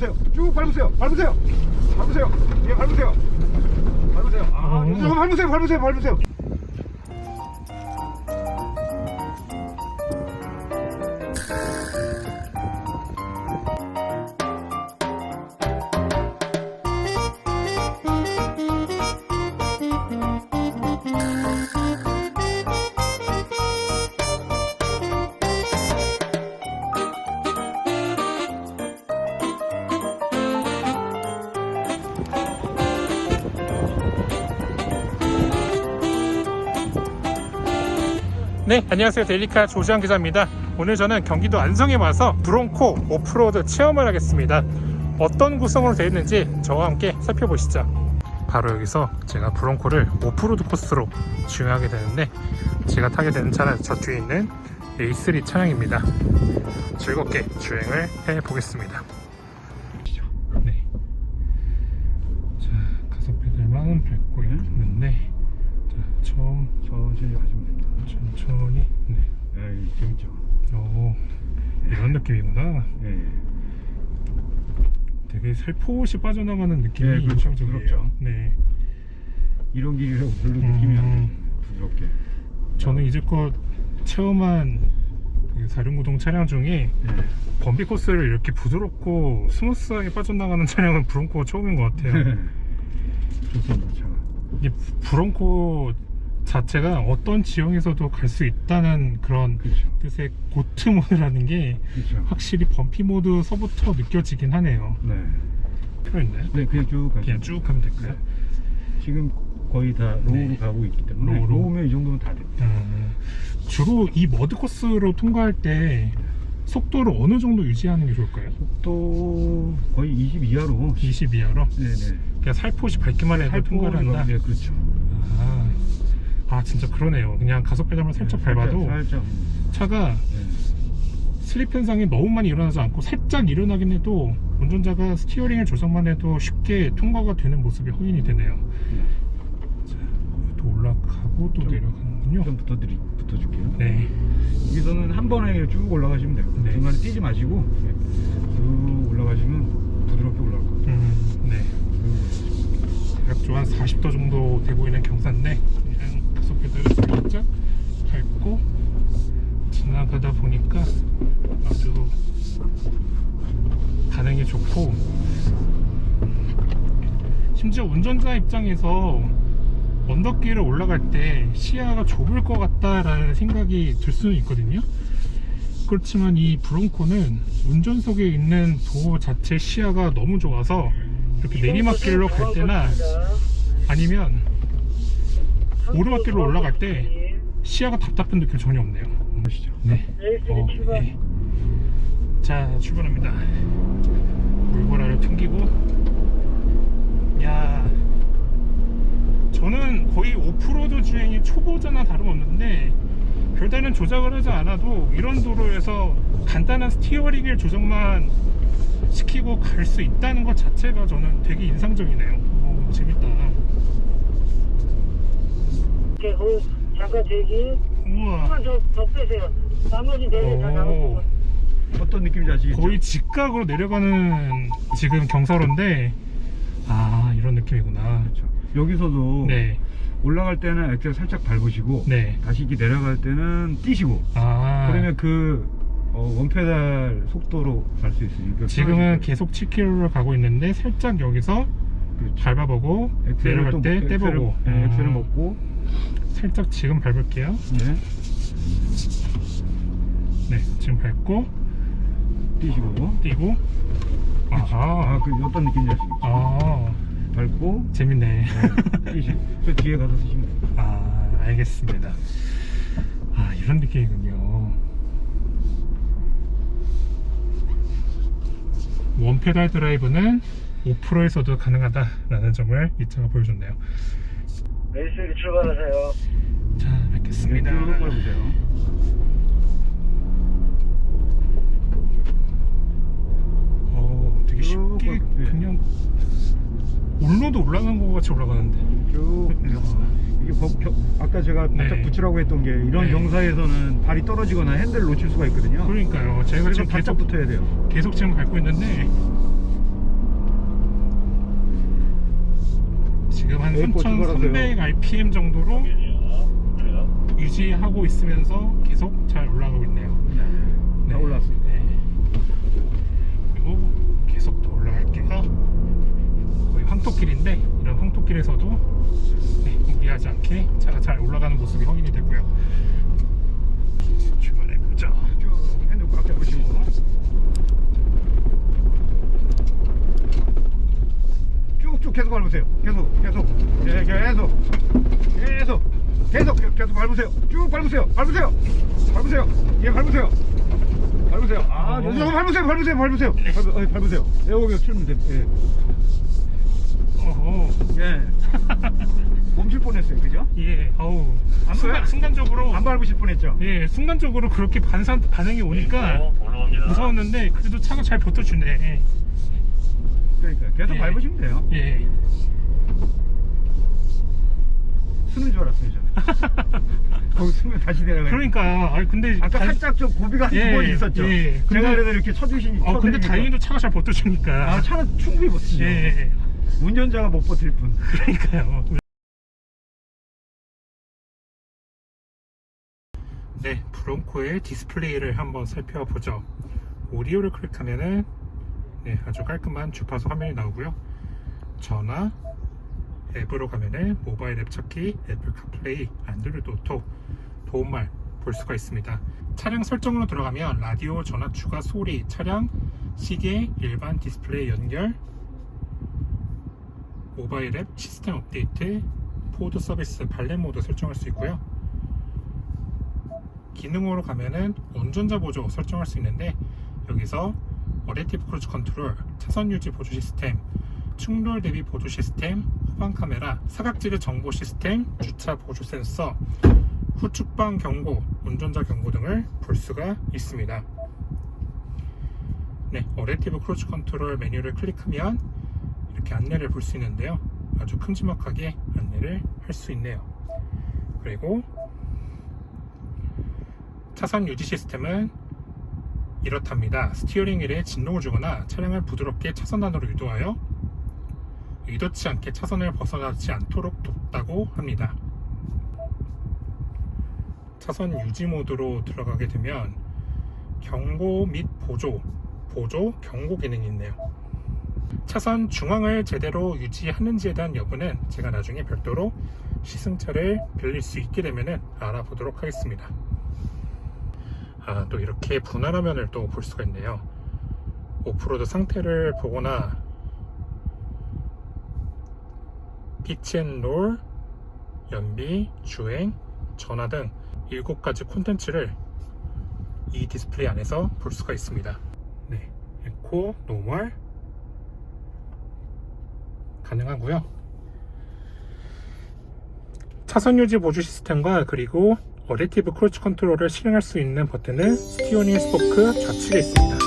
밟으세요. 쭉 밟으세요. 밟으세요. 밟으세요. 예, 밟으세요. 밟으세요. 아, 어. 좀 밟으세요. 밟으세요. 밟으세요. 네, 안녕하세요. 데일리카 조지환 기자입니다. 오늘 저는 경기도 안성에 와서 브론코 오프로드 체험을 하겠습니다. 어떤 구성으로 되어 있는지 저와 함께 살펴보시죠. 바로 여기서 제가 브론코를 오프로드 코스로 주행하게 되는데 제가 타게 되는 차는 저 뒤에 있는 A3 차량입니다. 즐겁게 주행을 해 보겠습니다. 네. 자, 가속 페달만 밟고 있는데 자, 처음 천천히 가시면 재밌죠. 오, 이런 느낌이구나. 예. 되게 살포시 빠져나가는 느낌이 네, 그렇죠. 인상적이에요. 부드럽죠. 네. 이런 길이라고 별로 느낌이 안 음. 나요. 부드럽게. 저는 이제껏 체험한 그 사륜구동 차량 중에 예. 범비 코스를 이렇게 부드럽고 스무스하게 빠져나가는 차량은 브론코가 처음인 것 같아요. 좋습니다, 차가. 이게 브론코 자체가 어떤 지형에서도 갈 수 있다는 그런 그렇죠. 뜻의 고트 모드라는 게 그렇죠. 확실히 범피 모드서부터 느껴지긴 하네요. 네. 필요 있나요? 네, 그냥 쭉 가시면 그냥 쭉 하면 될까요? 네. 지금 거의 다 로우로 네. 가고 있기 때문에 로우로. 로우면 이 정도면 다 됩니다. 음, 주로 이 머드 코스로 통과할 때 속도를 어느 정도 유지하는 게 좋을까요? 속도 거의 20 이하로 20 이하로? 네네. 그냥 살포시 밟기만 해도 통과를 한다? 네, 그렇죠. 아, 아, 진짜 그러네요. 그냥 가속 페달만 살짝 네, 밟아도 살짝. 차가 네. 슬립 현상이 너무 많이 일어나지 않고 살짝 일어나긴 해도 운전자가 스티어링을 조정만 해도 쉽게 통과가 되는 모습이 확인이 되네요. 자, 또 올라가고 또 좀- 내려가는군요. 좀 붙어드리, 붙어줄게요. 네. 여기서는 한 번에 쭉 올라가시면 돼요. 네. 중간에 뛰지 마시고 네. 쭉 올라가시면 부드럽게 올라갈 것 같아요. 음, 네. 쭉 대략 한 40도 정도 돼 보이는 경사인데 페달을 살짝 밟고 지나가다 보니까 아주 반응이 좋고 심지어 운전자 입장에서 언덕길을 올라갈 때 시야가 좁을 것 같다라는 생각이 들 수는 있거든요. 그렇지만 이 브론코는 운전석에 있는 도어 자체 시야가 너무 좋아서 이렇게 내리막길로 갈 때나 아니면 오르막길로 올라갈 때 시야가 답답한 느낌 전혀 없네요. 보시죠. 네. 어, 네. 자 출발합니다. 물보라를 튕기고 야 저는 거의 오프로드 주행의 초보자나 다름없는데 별다른 조작을 하지 않아도 이런 도로에서 간단한 스티어링을 조정만 시키고 갈 수 있다는 것 자체가 저는 되게 인상적이네요. 오, 재밌다. 이렇게 거기 잠깐 대기. 우와. 조금만 더, 더 빼세요. 나머지 대기 다 오. 나오고. 어떤 느낌인지 아시겠죠? 거의 직각으로 내려가는 지금 경사로인데 아 이런 느낌이구나. 그렇죠. 여기서도 네, 올라갈 때는 액셀 살짝 밟으시고 네. 다시 이렇게 내려갈 때는 뛰시고 아 그러면 그 어, 원페달 속도로 갈 수 있으니까 지금은 계속 7km를 가고 있는데 살짝 여기서 그렇죠. 밟아보고 엑셀을 내려갈 또때 먹- 떼보고 네, 아, 엑셀을 먹고 살짝 지금 밟을게요. 네 네, 지금 밟고 뛰시고 뛰고 아하 아그 어떤 느낌인지 아시겠죠? 아 밟고 재밌네. 네, 뛰시고 그 뒤에 가서 쓰시면 돼요. 아 알겠습니다. 아 이런 느낌이군요. 원페달 드라이브는 오프로에서도 가능하다라는 점을 이 차가 보여줬네요. 왼쪽에 출발하세요. 자 네, 뵙겠습니다. 쭉 밟으세요. 어 되게 쭉 쉽게 밟- 네. 그냥 올로도 올라간 것 같이 올라가는데. 쭉 이게 버- 겨- 아까 제가 바짝 네. 붙이라고 했던 게 이런 네. 경사에서는 발이 떨어지거나 핸들을 놓칠 수가 있거든요. 그러니까요. 제가 그래서 지금 바짝 계속 붙어야 돼요. 계속 지금 밟고 있는데 한 A4 출발하세요. 3,300 rpm 정도로 유지하고 있으면서 계속 잘 올라가고 있네요. 다 올라왔습니다. 네. 그리고 계속 더 올라갈게요. 거의 황토길인데 이런 황토길에서도 네, 무리하지 않게 차가 잘 올라가는 모습이 확인이 되고요. 출발해 보죠. 쭉 핸들 꽉 잡으시고 쭉쭉 계속 밟으세요. 계속 계속 예, 계속 계속 계속 계속, 계속 밟으세요. 쭉 밟으세요. 밟으세요. 밟으세요. 예, 밟으세요. 밟으세요. 아, 어. 여기서 밟으세요. 밟으세요. 밟으세요. 밟으, 어, 밟으세요. 여기 틀면 돼. 예. 어허. 예. 멈출 뻔했어요. 그죠? 예. 어우. 안 순간? 순간적으로 안 밟으실 뻔했죠? 예, 순간적으로 그렇게 반사 반응이 오니까 무서웠는데 그래도 차가 잘 버텨주네. 그러니까 계속 예. 밟으시면 돼요. 예. 쓰는 줄 알았어요, 저는. 거기 쓰면 다시 내려가요. 그러니까 아니 근데 아까 다- 살짝 좀 고비가 한 예, 두번 있었죠. 예. 근데- 제가 그래도 이렇게 쳐주시니. 어 근데 쳐드리니까. 다행히도 차가 잘 버텨주니까. 아, 차는 충분히 버티죠. 예. 운전자가 못 버틸 뿐. 그러니까요. 네, 브론코의 디스플레이를 한번 살펴보죠. 오디오를 클릭하면은 네, 아주 깔끔한 주파수 화면이 나오고요. 전화, 앱으로 가면은 모바일 앱 찾기, 애플 카플레이, 안드로이드 오토, 도움말 볼 수가 있습니다. 차량 설정으로 들어가면 라디오, 전화 추가, 소리, 차량, 시계, 일반 디스플레이 연결, 모바일 앱 시스템 업데이트, 포드 서비스 발렛 모드 설정할 수 있고요. 기능으로 가면은 운전자 보조 설정할 수 있는데 여기서 어댑티브 크루즈 컨트롤, 차선 유지 보조 시스템, 충돌 대비 보조 시스템, 후방 카메라, 사각지대 정보 시스템, 주차 보조 센서, 후측방 경고, 운전자 경고 등을 볼 수가 있습니다. 네, 어댑티브 크루즈 컨트롤 메뉴를 클릭하면 이렇게 안내를 볼 수 있는데요. 아주 큼지막하게 안내를 할 수 있네요. 그리고 차선 유지 시스템은 이렇답니다. 스티어링 휠에 진동을 주거나 차량을 부드럽게 차선 안으로 유도하여 의도치 않게 차선을 벗어나지 않도록 돕다고 합니다. 차선 유지 모드로 들어가게 되면 경고 및 보조, 보조, 경고 기능이 있네요. 차선 중앙을 제대로 유지하는지에 대한 여부는 제가 나중에 별도로 시승차를 빌릴 수 있게 되면 알아보도록 하겠습니다. 아, 또 이렇게 분할 화면을 또 볼 수가 있네요. 오프로드 상태를 보거나 피치앤롤, 연비, 주행, 전화 등 7가지 콘텐츠를 이 디스플레이 안에서 볼 수가 있습니다. 네, 에코, 노멀 가능하고요. 차선 유지 보조 시스템과 그리고 어댑티브 크루즈 컨트롤을 실행할 수 있는 버튼은 스티어링 스포크 좌측에 있습니다.